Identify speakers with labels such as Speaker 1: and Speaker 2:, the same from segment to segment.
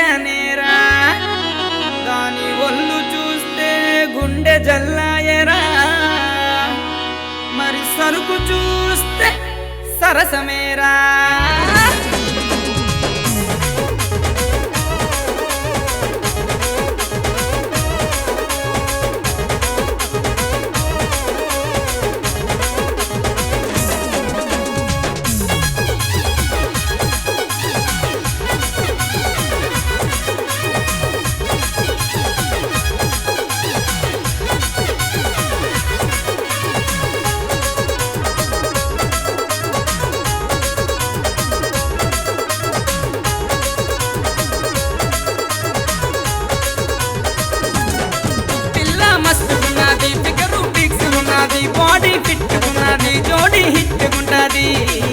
Speaker 1: తెలియనేరా దాని ఒళ్ళు చూస్తే గుండె జల్లాయరా. మరి సరుకు చూస్తే సరసమేరా. Sweet.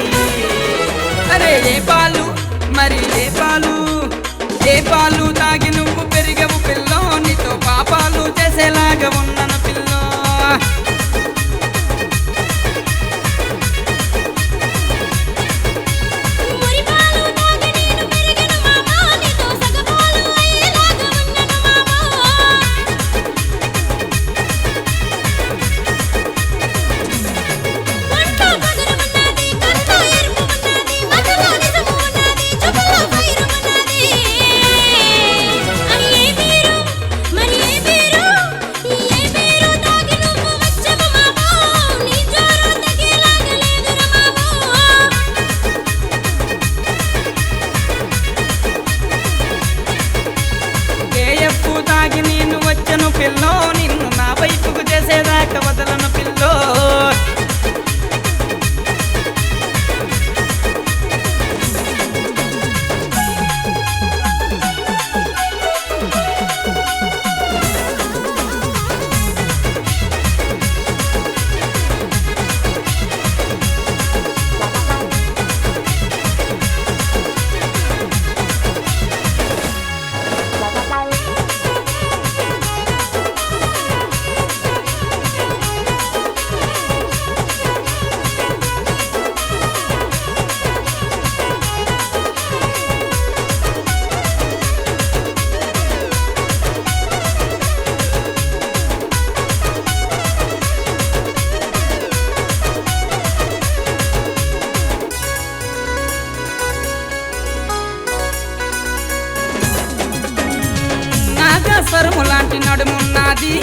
Speaker 1: లాంటి నడుమున్నది.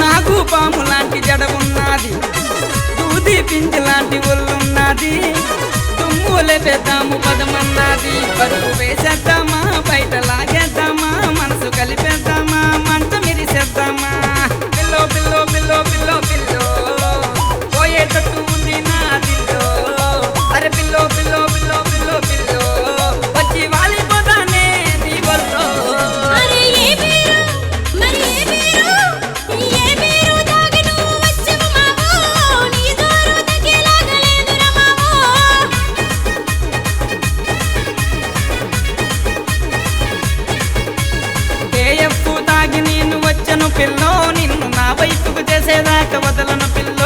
Speaker 1: నాకు పాము లాంటి జడమున్నది దూది పిండి లాంటి ఒళ్ళున్నది. తుమ్ములే పెద్దాము పదమన్నది. పరుపు వేసేద్దామా బయట లాగేద్దామా మనసు కలిపేద్దామా? పిల్లో నిన్ను నా వైపుకు చేసేదాకా వదలను పిల్ల.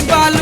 Speaker 1: Épalo